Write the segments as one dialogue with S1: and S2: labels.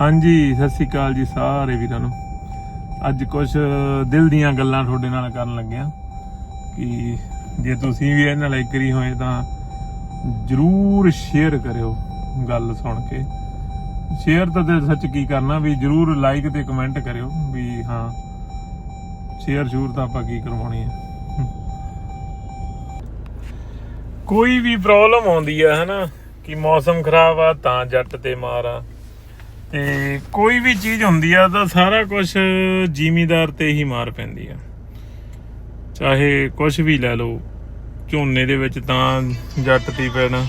S1: ਹਾਂਜੀ, ਸਤਿ ਸ੍ਰੀ ਅਕਾਲ ਜੀ ਸਾਰੇ ਵੀਰਾਂ ਨੂੰ। ਅੱਜ ਕੁਝ ਦਿਲ ਦੀਆਂ ਗੱਲਾਂ ਤੁਹਾਡੇ ਨਾਲ ਕਰਨ ਲੱਗਿਆ ਕਿ ਜੇ ਤੁਸੀਂ ਵੀ ਇਹਨਾਂ ਨਾਲ ਐਗਰੀ ਹੋਏ ਤਾਂ ਜਰੂਰ ਸ਼ੇਅਰ ਕਰਿਓ ਗੱਲ ਸੁਣ ਕੇ। ਸ਼ੇਅਰ ਤਾਂ ਤੇ ਸੱਚ ਕੀ ਕਰਨਾ, ਵੀ ਜਰੂਰ ਲਾਈਕ ਤੇ ਕਮੈਂਟ ਕਰਿਓ ਵੀ ਹਾਂ ਸ਼ੇਅਰ ਸ਼ੂਰ ਤਾਂ ਆਪਾਂ ਕੀ ਕਰਵਾਉਣੀ ਹੈ। ਕੋਈ ਵੀ ਪ੍ਰੋਬਲਮ ਆਉਂਦੀ ਆ ਹਨਾ, ਕਿ ਮੌਸਮ ਖਰਾਬ ਆ ਤਾਂ ਜੱਟ ਤੇ ਮਾਰ ਆ। ਤੇ ਕੋਈ ਵੀ ਚੀਜ਼ ਹੁੰਦੀ ਆ ਤਾਂ ਸਾਰਾ ਕੁਝ ਜ਼ਿਮੀਦਾਰ ਤੇ ਹੀ ਮਾਰ ਪੈਂਦੀ ਆ। ਚਾਹੇ ਕੁਝ ਵੀ ਲੈ ਲਓ, ਝੋਨੇ ਦੇ ਵਿੱਚ ਤਾਂ ਜੱਟ ਤੇ ਪੈਣਾ।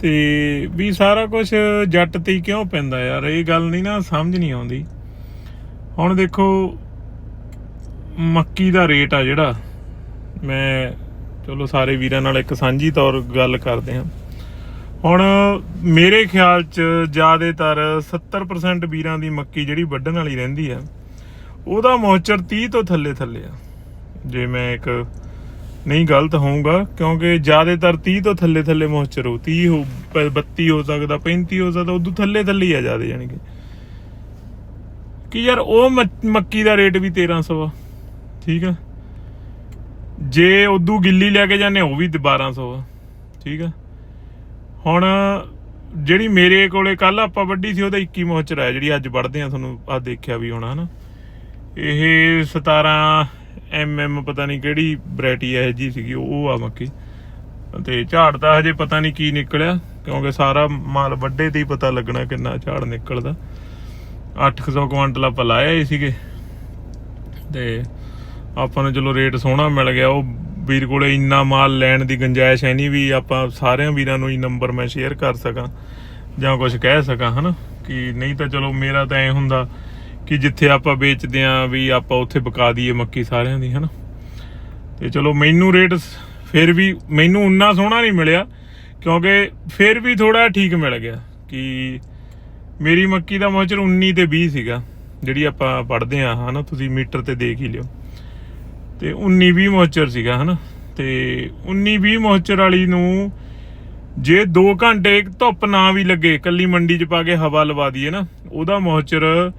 S1: ਤੇ ਵੀ ਸਾਰਾ ਕੁਝ ਜੱਟ ਤੇ ਕਿਉਂ ਪੈਂਦਾ ਯਾਰ? ਇਹ ਗੱਲ ਨਹੀਂ ਨਾ ਸਮਝ ਨਹੀਂ ਆਉਂਦੀ। ਹੁਣ ਦੇਖੋ, ਮੱਕੀ ਦਾ ਰੇਟ ਆ ਜਿਹੜਾ। ਮੈਂ, ਚਲੋ ਸਾਰੇ ਵੀਰਾਂ ਨਾਲ ਇੱਕ ਸਾਂਝੀ ਤੌਰ ਗੱਲ ਕਰਦੇ ਹਾਂ। ਹੁਣ ਮੇਰੇ ਖਿਆਲ ਚ ਜ਼ਿਆਦਾਤਰ 70% ਵੀਰਾਂ ਦੀ ਮੱਕੀ ਜਿਹੜੀ ਵੱਢਣ ਵਾਲੀ ਰਹਿੰਦੀ ਆ, ਉਹਦਾ ਮੌਚਰ 30 ਤੋਂ ਥੱਲੇ ਥੱਲੇ ਆ। ਜੇ ਮੈਂ ਇੱਕ ਨਹੀਂ ਗਲਤ ਹੋਊਗਾ, ਕਿਉਂਕਿ ਜ਼ਿਆਦਾਤਰ 30 ਤੋਂ ਥੱਲੇ ਥੱਲੇ ਮੌਚਰ ਹੋ 30 ਹੋ, ਪ- 32 ਹੋ ਸਕਦਾ 35 ਹੋ ਸਕਦਾ, ਉਦੋਂ ਥੱਲੇ ਥੱਲੇ ਹੀ ਆ ਜਾਦੇ ਜਾਣੀ ਕਿ। ਕਿ ਯਾਰ ਉਹ ਮੱਕੀ ਦਾ ਰੇਟ ਵੀ 1300 ਆ, ਠੀਕ ਆ। ਜੇ ਉਦੋਂ ਗਿੱਲੀ ਲੈ ਕੇ ਜਾਂਦੇ ਉਹ ਵੀ 1200 ਆ, ਠੀਕ ਆ। ਹੁਣ ਜਿਹੜੀ ਮੇਰੇ ਕੋਲੇ ਕੱਲ ਆਪਾਂ ਵੱਡੀ ਸੀ, ਉਹਦਾ 21 ਮੋਚਰ ਆ ਜਿਹੜੀ ਅੱਜ ਵੜਦੇ ਆ ਤੁਹਾਨੂੰ ਆ ਦੇਖਿਆ ਵੀ ਹੋਣਾ, ਹਨਾ? ਇਹ 17 ਐਮਐਮ ਪਤਾ ਨਹੀਂ ਕਿਹੜੀ ਵੈਰਾਈਟੀ ਹੈ ਜੀ ਸੀਗੀ, ਉਹ ਆ ਮੱਕੀ। ਤੇ ਝਾੜ ਦਾ ਹਜੇ ਪਤਾ ਨਹੀਂ ਕੀ ਨਿਕਲਿਆ, ਕਿਉਂਕਿ ਸਾਰਾ ਮਾਲ ਵੱਡੇ ਤੇ ਹੀ ਪਤਾ ਲੱਗਣਾ ਕਿੰਨਾ ਝਾੜ ਨਿਕਲਦਾ। 800 ਕੁਇੰਟਲ ਆਪਾਂ ਲਾਇਆ ਹੀ ਸੀਗੇ। ਤੇ ਆਪਾਂ ਨੂੰ ਚਲੋ ਰੇਟ ਸੋਹਣਾ ਮਿਲ ਗਿਆ, ਉਹ ਵੀਰ ਕੋਲੇ ਇੰਨਾ ਮਾਲ ਲੈਣ ਦੀ ਗੁੰਜਾਇਸ਼ ਹੈ ਨਹੀਂ ਵੀ ਆਪਾਂ ਸਾਰਿਆਂ ਵੀਰਾਂ ਨੂੰ ਹੀ ਨੰਬਰ ਮੈਂ ਸ਼ੇਅਰ ਕਰ ਸਕਾਂ ਜਾਂ ਕੁਝ ਕਹਿ ਸਕਾਂ, ਹਨਾ? ਕਿ ਨਹੀਂ ਤਾਂ ਚਲੋ ਮੇਰਾ ਤਾਂ ਐ ਹੁੰਦਾ ਕਿ ਜਿੱਥੇ ਆਪਾਂ ਵੇਚਦੇ ਆਂ ਵੀ ਆਪਾਂ ਉੱਥੇ ਬਕਾ ਦਈਏ ਮੱਕੀ ਸਾਰਿਆਂ ਦੀ, ਹਨਾ? ਤੇ ਚਲੋ ਮੈਨੂੰ ਰੇਟ ਫਿਰ ਵੀ ਮੈਨੂੰ ਉਨਾ ਸੋਹਣਾ ਨਹੀਂ ਮਿਲਿਆ ਕਿਉਂਕਿ ਫਿਰ ਵੀ ਥੋੜਾ ਠੀਕ ਮਿਲ ਗਿਆ ਕਿ ਮੇਰੀ ਮੱਕੀ ਦਾ ਮੋਚਰ 19 ਤੇ 20 ਸੀਗਾ, ਜਿਹੜੀ ਆਪਾਂ ਪੜਦੇ ਆ, ਹਨਾ? ਤੁਸੀਂ ਮੀਟਰ ਤੇ ਦੇਖ ਹੀ ਲਿਓ। ਤੇ 19 20 ਮੋਚਰ ਸੀਗਾ, ਹਨਾ? ਤੇ 19 20 ਮੋਚਰ ਵਾਲੀ ਨੂੰ ਜੇ 2 ਘੰਟੇ ਧੁੱਪ ਨਾ ਵੀ ਲੱਗੇ, ਕੱਲੀ ਮੰਡੀ 'ਚ ਪਾ ਕੇ ਹਵਾ ਲਵਾ ਦਈਏ ਨਾ, ਉਹਦਾ ਮੋਚਰ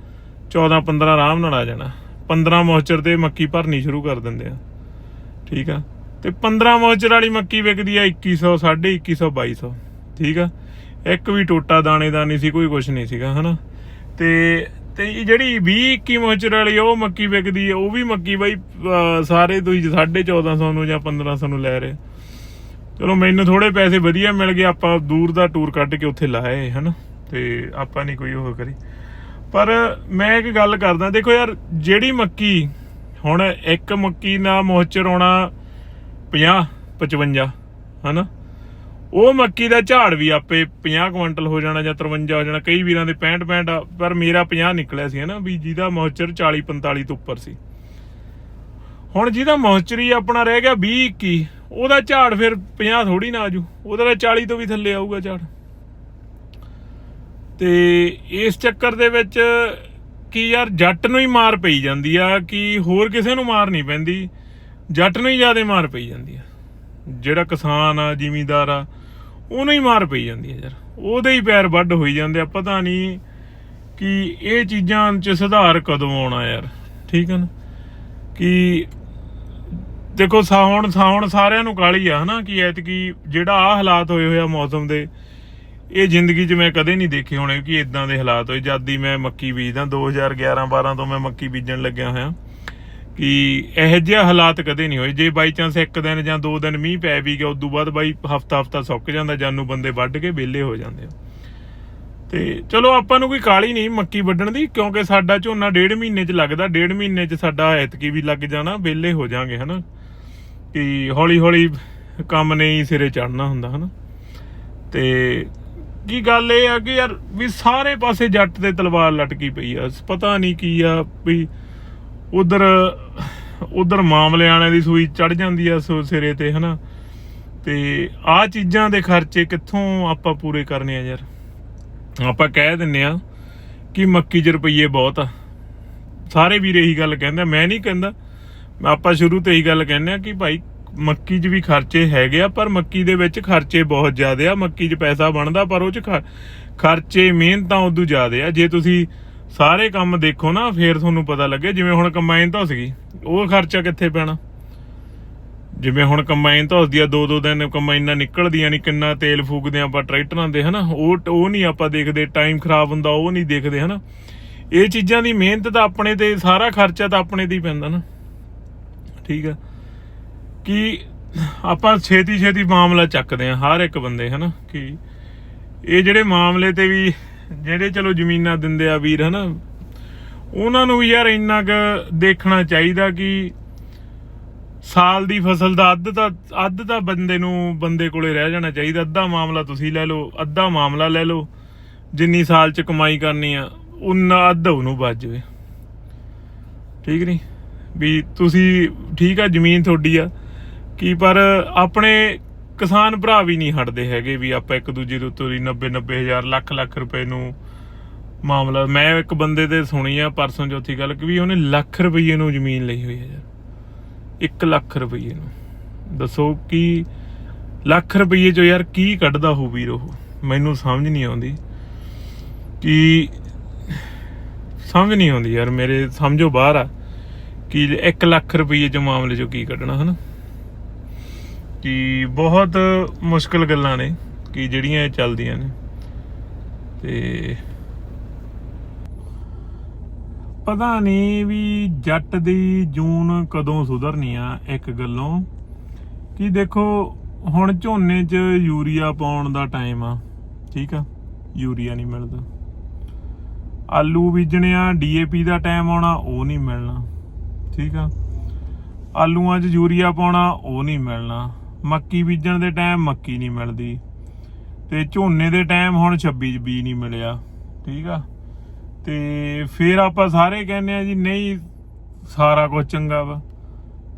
S1: 14 15 ਆਰਾਮ ਨਾਲ ਆ ਜਾਣਾ। 15 ਮੋਚਰ ਤੇ ਮੱਕੀ ਭਰਨੀ ਸ਼ੁਰੂ ਕਰ ਦਿੰਦੇ ਆ। ਠੀਕ ਆ? ਤੇ 15 ਮੋਚਰ ਵਾਲੀ ਮੱਕੀ ਵਿਕਦੀ ਆ 2100 2150 2200 ਠੀਕ ਆ? ਇੱਕ ਵੀ ਟੋਟਾ ਦਾਣੇ ਦਾ ਨਹੀਂ ਸੀ, ਕੋਈ ਕੁਝ ਨਹੀਂ ਸੀਗਾ, ਹਨਾ? ਤੇ ਤੇ ਜਿਹੜੀ 20 21 ਮੋਚਰ ਵਾਲੀ ਉਹ ਮੱਕੀ ਵਿਕਦੀ ਆ ਉਹ ਵੀ ਮੱਕੀ ਬਾਈ ਅਹ, ਸਾਰੇ ਤੁਸੀਂ 1450 ਨੂੰ ਜਾਂ 1500 ਨੂੰ ਲੈ ਰਹੇ। ਚਲੋ ਮੈਨੂੰ ਥੋੜੇ ਪੈਸੇ ਵਧੀਆ ਮਿਲ ਗਏ ਆਪਾਂ ਦੂਰ ਦਾ ਟੂਰ ਕੱਢ ਕੇ ਉੱਥੇ ਲਾਏ ਹਨਾ? ਤੇ ਆਪਾਂ ਨਹੀਂ ਕੋਈ ਉਹ ਕਰੀ। ਪਰ ਮੈਂ ਇੱਕ ਗੱਲ ਕਰਦਾ ਦੇਖੋ ਯਾਰ ਜਿਹੜੀ ਮੱਕੀ ਹੁਣ ਇੱਕ ਮੱਕੀ ਨਾਲ ਮੋਚਰ ਆਉਣਾ 50 55 ਹਨਾ? ਉਹ ਮੱਕੀ ਦਾ ਝਾੜ ਵੀ ਆਪੇ 50 ਕੁਇੰਟਲ ਹੋ ਜਾਣਾ ਜਾਂ 53 ਹੋ ਜਾਣਾ। ਕਈ ਵੀਰਾਂ ਦੇ 65 65 ਪਰ ਮੇਰਾ 50 ਨਿਕਲਿਆ ਸੀ ਹਨਾ, ਵੀ ਜਿਹਦਾ ਮੋਚਰ 40 45 ਤੋਂ ਉੱਪਰ ਸੀ। ਹੁਣ ਜਿਹਦਾ ਮੋਚਰੀ ਆਪਣਾ ਰਹਿ ਗਿਆ 20 21 ਉਹਦਾ ਝਾੜ ਫਿਰ 50 ਥੋੜੀ ਨਾ ਆਜੂ ਉਹਦਾ 40 ਤੋਂ ਵੀ ਥੱਲੇ ਆਊਗਾ ਝਾੜ। ਤੇ ਇਸ ਚੱਕਰ ਦੇ ਵਿੱਚ ਕੀ ਯਾਰ, ਜੱਟ ਨੂੰ ਹੀ ਮਾਰ ਪਈ ਜਾਂਦੀ ਆ, ਕਿ ਹੋਰ ਕਿਸੇ ਨੂੰ ਮਾਰ ਨਹੀਂ ਪੈਂਦੀ। ਜੱਟ ਨੂੰ ਹੀ ਜ਼ਿਆਦਾ ਮਾਰ ਪਈ ਜਾਂਦੀ ਆ। ਜਿਹੜਾ ਕਿਸਾਨ ਆ, ਜ਼ਿਮੀਂਦਾਰ ਆ ਉਹਨੂੰ ਹੀ ਮਾਰ ਪਈ ਜਾਂਦੀ ਹੈ ਯਾਰ। ਉਹਦੇ ਹੀ ਪੈਰ ਵੱਢ ਹੋਈ ਜਾਂਦੇ ਆ। ਪਤਾ ਨਹੀਂ ਕਿ ਇਹ ਚੀਜ਼ਾਂ 'ਚ ਸੁਧਾਰ ਕਦੋਂ ਆਉਣਾ ਯਾਰ। ਠੀਕ ਹੈ ਨਾ? ਕਿ ਦੇਖੋ, ਸਾਉਣ ਸਾਉਣ ਸਾਰਿਆਂ ਨੂੰ ਕਾਲੀ ਆ, ਹਨਾ? ਕਿ ਐਤਕੀ ਜਿਹੜਾ ਆ ਹਾਲਾਤ ਹੋਏ ਹੋਇਆ ਮੌਸਮ ਦੇ, ਇਹ ਜ਼ਿੰਦਗੀ 'ਚ ਮੈਂ ਕਦੇ ਨਹੀਂ ਦੇਖੇ ਹੋਣੇ ਕਿ ਇਦਾਂ ਦੇ ਹਾਲਾਤ ਹੋਏ। ਜਦ ਦੀ ਮੈਂ ਮੱਕੀ ਬੀਜਦਾ 2011 12 ਤੋਂ ਮੈਂ ਮੱਕੀ ਬੀਜਣ ਲੱਗਿਆ ਹੋਇਆ। ਕਿ ਇਹ ਜਿਹੇ ਹਾਲਾਤ ਕਦੇ ਨਹੀਂ ਹੋਏ। ਜੇ ਬਾਈ ਚਾਂਸ ਇੱਕ ਦਿਨ ਜਾਂ ਦੋ ਦਿਨ ਮੀਂਹ ਪੈ ਵੀ ਗਿਆ, ਉਦੋਂ ਬਾਅਦ ਬਾਈ ਹਫਤਾ ਹਫਤਾ ਸੁੱਕ ਜਾਂਦਾ, ਜਾਨੂੰ ਬੰਦੇ ਵੱਢ ਕੇ ਵਿਹਲੇ ਹੋ ਜਾਂਦੇ ਆ। ਤੇ ਚਲੋ ਆਪਾਂ ਨੂੰ ਕੋਈ ਕਾਲੀ ਨਹੀਂ ਮੱਕੀ ਵੱਢਣ ਦੀ, ਕਿਉਂਕਿ ਸਾਡਾ ਝੋਨਾ ਡੇਢ ਮਹੀਨੇ 'ਚ ਲੱਗਦਾ, ਡੇਢ ਮਹੀਨੇ 'ਚ ਸਾਡਾ ਐਤਕੀ ਵੀ ਲੱਗ ਜਾਣਾ, ਵਿਹਲੇ ਹੋ ਜਾਾਂਗੇ, ਹਨਾ। ਕਿ ਹੌਲੀ ਹੌਲੀ ਕੰਮ ਨਹੀਂ ਸਿਰੇ ਚੜਨਾ ਹੁੰਦਾ, ਹਨਾ। ਤੇ ਕੀ ਗੱਲ ਇਹ ਆ ਕਿ ਯਾਰ ਵੀ ਸਾਰੇ ਪਾਸੇ ਜੱਟ ਤੇ ਤਲਵਾਰ ਲਟਕੀ ਪਈ ਆ, ਪਤਾ ਨਹੀਂ ਕੀ ਆ ਵੀ ਉਧਰ ਉਧਰ ਮਾਮਲੇ ਵਾਲਿਆਂ ਦੀ ਸੂਈ ਚੜ ਜਾਂਦੀ ਆ ਸਿਰੇ ਤੇ, ਹਨਾ? ਤੇ ਆ ਚੀਜ਼ਾਂ ਦੇ ਖਰਚੇ ਕਿੱਥੋਂ ਆਪਾਂ ਪੂਰੇ ਕਰਨੇ ਆ ਯਾਰ? ਆਪਾਂ ਕਹਿ ਦਿੰਨੇ ਆ ਕਿ ਮੱਕੀ 'ਚ ਰੁਪਈਏ ਬਹੁਤ ਆ। ਸਾਰੇ ਵੀਰ ਇਹੀ ਗੱਲ ਕਹਿੰਦੇ ਮੈਂ ਨਹੀਂ ਕਹਿੰਦਾ। ਆਪਾਂ ਸ਼ੁਰੂ ਤੋਂ ਇਹੀ ਗੱਲ ਕਹਿੰਦੇ ਆ ਕਿ ਭਾਈ ਮੱਕੀ 'ਚ ਵੀ ਖਰਚੇ ਹੈਗੇ ਆ, ਪਰ ਮੱਕੀ ਦੇ ਵਿੱਚ ਖਰਚੇ ਬਹੁਤ ਜ਼ਿਆਦੇ ਆ। ਮੱਕੀ 'ਚ ਪੈਸਾ ਬਣਦਾ, ਪਰ ਉਹ 'ਚ ਖਰਚੇ, ਮਿਹਨਤਾਂ ਉਦੋਂ ਜ਼ਿਆਦੇ ਆ। ਜੇ ਤੁਸੀਂ ਸਾਰੇ ਕੰਮ ਦੇਖੋ ਨਾ, ਫੇਰ ਤੁਹਾਨੂੰ ਪਤਾ ਲੱਗੇ, ਜਿਵੇਂ ਹੁਣ ਕੰਬਾਈਨ ਧੁੱਸ ਗਈ ਉਹ ਖਰਚਾ ਕਿੱਥੇ ਪੈਣਾ? ਜਿਵੇਂ ਹੁਣ ਕੰਬਾਈਨ ਧੁੱਸਦੀ ਆ ਦੋ ਦੋ ਦਿਨ ਕੰਬਾਈਨਾਂ ਨਿਕਲਦੀਆਂ ਨਹੀਂ ਕਿੰਨਾ ਤੇਲ ਫੂਕਦੇ ਆਪਾਂ ਟਰੈਕਟਰਾਂ ਦੇ, ਹਨਾ? ਉਹ ਉਹ ਨਹੀਂ ਆਪਾਂ ਦੇਖਦੇ ਟਾਈਮ ਖਰਾਬ ਹੁੰਦਾ, ਉਹ ਨਹੀਂ ਦੇਖਦੇ, ਹਨਾ? ਇਹ ਚੀਜ਼ਾਂ ਦੀ ਮਿਹਨਤ ਤਾਂ ਆਪਣੇ ਤੇ, ਸਾਰਾ ਖਰਚਾ ਤਾਂ ਆਪਣੇ ਤੇ ਹੀ ਪੈਂਦਾ ਨਾ। ਠੀਕ ਆ? ਕਿ ਆਪਾਂ ਛੇਤੀ ਛੇਤੀ ਮਾਮਲਾ ਚੱਕਦੇ ਆ, ਹਰ ਇੱਕ ਬੰਦੇ, ਹਨਾ? ਕਿ ਇਹ ਜਿਹੜੇ ਮਾਮਲੇ ਤੇ ਵੀ ਜਿਹੜੇ ਚਲੋ ਜ਼ਮੀਨਾਂ ਦਿੰਦੇ ਆ ਵੀਰ, ਹਨਾ? ਉਹਨਾਂ ਨੂੰ ਵੀ ਯਾਰ ਇੰਨਾ ਕੁ ਦੇਖਣਾ ਚਾਹੀਦਾ ਕਿ ਸਾਲ ਦੀ ਫਸਲ ਦਾ ਅੱਧ ਤਾਂ ਅੱਧ ਤਾਂ ਬੰਦੇ ਨੂੰ ਬੰਦੇ ਕੋਲੇ ਰਹਿ ਜਾਣਾ ਚਾਹੀਦਾ। ਅੱਧਾ ਮਾਮਲਾ ਤੁਸੀਂ ਲੈ ਲਓ, ਅੱਧਾ ਮਾਮਲਾ ਲੈ ਲਓ। ਜਿੰਨੀ ਸਾਲ ਚ ਕਮਾਈ ਕਰਨੀ ਆ, ਉਨਾ ਅੱਧ ਉਹਨੂੰ ਬਚ ਜਾਵੇ। ਠੀਕ ਨਹੀਂ ਵੀ ਤੁਸੀਂ ਠੀਕ ਆ, ਜ਼ਮੀਨ ਤੁਹਾਡੀ ਆ। ਕੀ ਪਰ ਆਪਣੇ ਕਿਸਾਨ ਭਰਾ ਵੀ ਨਹੀਂ ਹਟਦੇ ਹੈਗੇ ਵੀ ਆਪਾਂ ਇੱਕ ਦੂਜੇ ਦੇ ਉੱਤੋਂ ਹੀ 90 90 ਹਜ਼ਾਰ, ਲੱਖ ਲੱਖ ਰੁਪਏ ਨੂੰ ਮਾਮਲਾ ਮੈਂ ਇੱਕ ਬੰਦੇ ਤੇ ਸੁਣੀ ਆ ਪਰਸੋਂ ਚੌਥੀ ਗੱਲ ਕਿ ਵੀ ਉਹਨੇ ਲੱਖ ਰੁਪਏ ਨੂੰ ਜ਼ਮੀਨ ਲਈ ਹੋਈ ਹੈ ਯਾਰ। 1 ਲੱਖ ਰੁਪਏ ਨੂੰ। ਦੱਸੋ ਕਿ ਲੱਖ ਰੁਪਏ ਚੋਂ ਯਾਰ ਕੀ ਕੱਢਦਾ ਹੋ ਵੀਰ ਉਹ? ਮੈਨੂੰ ਸਮਝ ਨਹੀਂ ਆਉਂਦੀ ਕਿ ਸਮਝ ਨਹੀਂ ਆਉਂਦੀ ਯਾਰ ਮੇਰੇ ਸਮਝੋ ਬਾਹਰ ਆ ਕਿ 1 ਲੱਖ ਰੁਪਏ ਚ ਮਾਮਲੇ ਚੋਂ ਕੀ ਕੱਢਣਾ, ਹਨਾ? ਕਿ ਬਹੁਤ ਮੁਸ਼ਕਲ ਗੱਲਾਂ ਨੇ ਕਿ ਜਿਹੜੀਆਂ ਇਹ ਚੱਲਦੀਆਂ ਨੇ। ਤੇ ਪਤਾ ਨਹੀਂ ਵੀ ਜੱਟ ਦੀ ਜੂਨ ਕਦੋਂ ਸੁਧਰਨੀ ਆ ਇੱਕ ਗੱਲੋਂ। ਕਿ ਦੇਖੋ, ਹੁਣ ਝੋਨੇ 'ਚ ਯੂਰੀਆ ਪਾਉਣ ਦਾ ਟਾਈਮ ਆ, ਠੀਕ ਆ? ਯੂਰੀਆ ਨਹੀਂ ਮਿਲਦਾ। ਆਲੂ ਬੀਜਣੇ ਆ ਡੀਏਪੀ ਦਾ ਟਾਈਮ ਆਉਣਾ, ਉਹ ਨਹੀਂ ਮਿਲਣਾ, ਠੀਕ ਆ? ਆਲੂਆਂ 'ਚ ਯੂਰੀਆ ਪਾਉਣਾ, ਉਹ ਨਹੀਂ ਮਿਲਣਾ। ਮੱਕੀ ਬੀਜਣ ਦੇ ਟਾਈਮ ਮੱਕੀ ਨਹੀਂ ਮਿਲਦੀ ਤੇ ਝੋਨੇ ਦੇ ਟਾਈਮ ਹੁਣ 26 ਚ ਬੀਜ ਨਹੀਂ ਮਿਲਿਆ, ਠੀਕ ਆ? ਤੇ ਫਿਰ ਆਪਾਂ ਸਾਰੇ ਕਹਿੰਦੇ ਆ ਜੀ, ਨਹੀਂ, ਸਾਰਾ ਕੁਝ ਚੰਗਾ ਵਾ,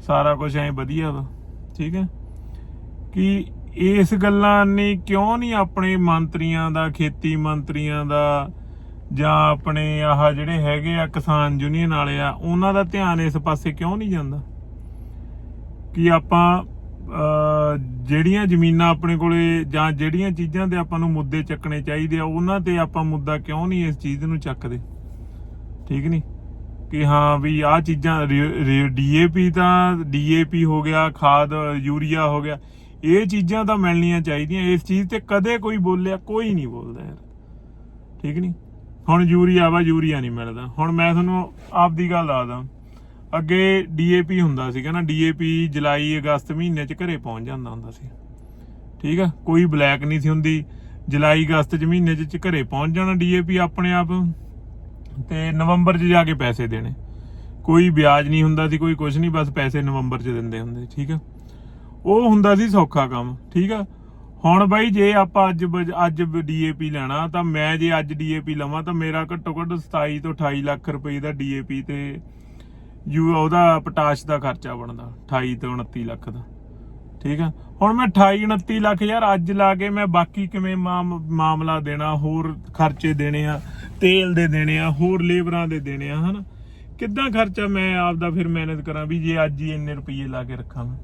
S1: ਸਾਰਾ ਕੁਝ ਐ ਵਧੀਆ ਵਾ, ਠੀਕ ਹੈ ਕਿ ਇਸ ਗੱਲਾਂ ਨੇ ਕਿਉਂ ਨਹੀਂ ਆਪਣੇ ਮੰਤਰੀਆਂ ਦਾ, ਖੇਤੀ ਮੰਤਰੀਆਂ ਦਾ, ਜਾਂ ਆਪਣੇ ਆਹ ਜਿਹੜੇ ਹੈਗੇ ਆ ਕਿਸਾਨ ਯੂਨੀਅਨ ਵਾਲੇ ਆ, ਉਹਨਾਂ ਦਾ ਧਿਆਨ ਇਸ ਪਾਸੇ ਕਿਉਂ ਨਹੀਂ ਜਾਂਦਾ? ਕਿ ਆਪਾਂ ਜਿਹੜੀਆਂ ਜ਼ਮੀਨਾਂ ਆਪਣੇ ਕੋਲੇ ਜਾਂ ਜਿਹੜੀਆਂ ਚੀਜ਼ਾਂ ਤੇ ਆਪਾਂ ਨੂੰ ਮੁੱਦੇ ਚੱਕਣੇ ਚਾਹੀਦੇ ਆ, ਉਹਨਾਂ ਤੇ ਆਪਾਂ ਮੁੱਦਾ ਕਿਉਂ ਨਹੀਂ ਇਸ ਚੀਜ਼ ਨੂੰ ਚੱਕਦੇ? ਠੀਕ ਨਹੀਂ? ਕਿ ਹਾਂ ਵੀ ਆਹ ਚੀਜ਼ਾਂ ਡੀਏਪੀ ਤਾਂ ਡੀਏਪੀ ਹੋ ਗਿਆ, ਖਾਦ, ਯੂਰੀਆ ਹੋ ਗਿਆ, ਇਹ ਚੀਜ਼ਾਂ ਤਾਂ ਮਿਲਣੀਆਂ ਚਾਹੀਦੀਆਂ। ਇਸ ਚੀਜ਼ ਤੇ ਕਦੇ ਕੋਈ ਬੋਲਿਆ, ਕੋਈ ਨਹੀਂ ਬੋਲਦਾ ਯਾਰ। ਠੀਕ ਨਹੀਂ? ਹੁਣ ਯੂਰੀਆ ਵਾ, ਯੂਰੀਆ ਨਹੀਂ ਮਿਲਦਾ। ਹੁਣ ਮੈਂ ਤੁਹਾਨੂੰ ਆਪਦੀ ਗੱਲ ਦੱਸਦਾ। ਅੱਗੇ ਡੀਏਪੀ ਹੁੰਦਾ ਸੀਗਾ ਨਾ, ਡੀਏਪੀ ਜੁਲਾਈ, ਅਗਸਤ ਮਹੀਨੇ ਚ ਘਰੇ ਪਹੁੰਚ ਜਾਂਦਾ ਹੁੰਦਾ ਸੀ। ਠੀਕ ਆ? ਕੋਈ ਬਲੈਕ ਨਹੀਂ ਸੀ ਹੁੰਦੀ। ਜੁਲਾਈ, ਅਗਸਤ ਚ ਮਹੀਨੇ ਚ ਘਰੇ ਪਹੁੰਚ ਜਾਣਾ ਡੀਏਪੀ ਆਪਣੇ ਆਪ। ਤੇ ਨਵੰਬਰ ਚ ਜਾ ਕੇ ਪੈਸੇ ਦੇਣੇ। ਕੋਈ ਵਿਆਜ ਨਹੀਂ ਹੁੰਦਾ ਸੀ, ਕੋਈ ਕੁਝ ਨਹੀਂ, ਬਸ ਪੈਸੇ ਨਵੰਬਰ ਚ ਦਿੰਦੇ ਹੁੰਦੇ, ਠੀਕ ਆ? ਉਹ ਹੁੰਦਾ ਸੀ ਸੌਖਾ ਕੰਮ, ਠੀਕ ਆ? ਹੁਣ ਬਾਈ ਜੇ ਆਪਾਂ ਅੱਜ ਬਜ- ਅੱਜ ਡੀਏਪੀ ਲੈਣਾ, ਤਾਂ ਮੈਂ ਜੇ ਅੱਜ ਡੀਏਪੀ ਲਵਾਂ, ਤਾਂ ਮੇਰਾ ਘੱਟੋ ਘੱਟ 27 ਤੋਂ 28 ਲੱਖ ਰੁਪਏ ਦਾ ਡੀਏਪੀ ਤੇ ਯੂ ਉਹਦਾ ਪੋਟਾਸ਼ ਦਾ ਖਰਚਾ ਬਣਦਾ 28 ਤੋਂ 29 ਲੱਖ ਦਾ। ਠੀਕ ਆ? ਹੁਣ ਮੈਂ 28 29 ਲੱਖ ਯਾਰ ਅੱਜ ਲਾ ਕੇ ਮੈਂ ਬਾਕੀ ਕਿਵੇਂ ਮਾਮਲਾ ਦੇਣਾ, ਹੋਰ ਖਰਚੇ ਦੇਣੇ ਆ, ਤੇਲ ਦੇ ਦੇਣੇ ਆ, ਹੋਰ ਲੇਬਰਾਂ ਦੇ ਦੇਣੇ ਆ, ਹਨਾ? ਕਿੱਦਾਂ ਖਰਚਾ ਮੈਂ ਆਪਦਾ ਫਿਰ ਮਿਹਨਤ ਕਰਾਂ ਵੀ ਜੇ ਅੱਜ ਹੀ ਇੰਨੇ ਰੁਪਏ ਲਾ ਕੇ ਰੱਖਾਂ ਮੈਂ?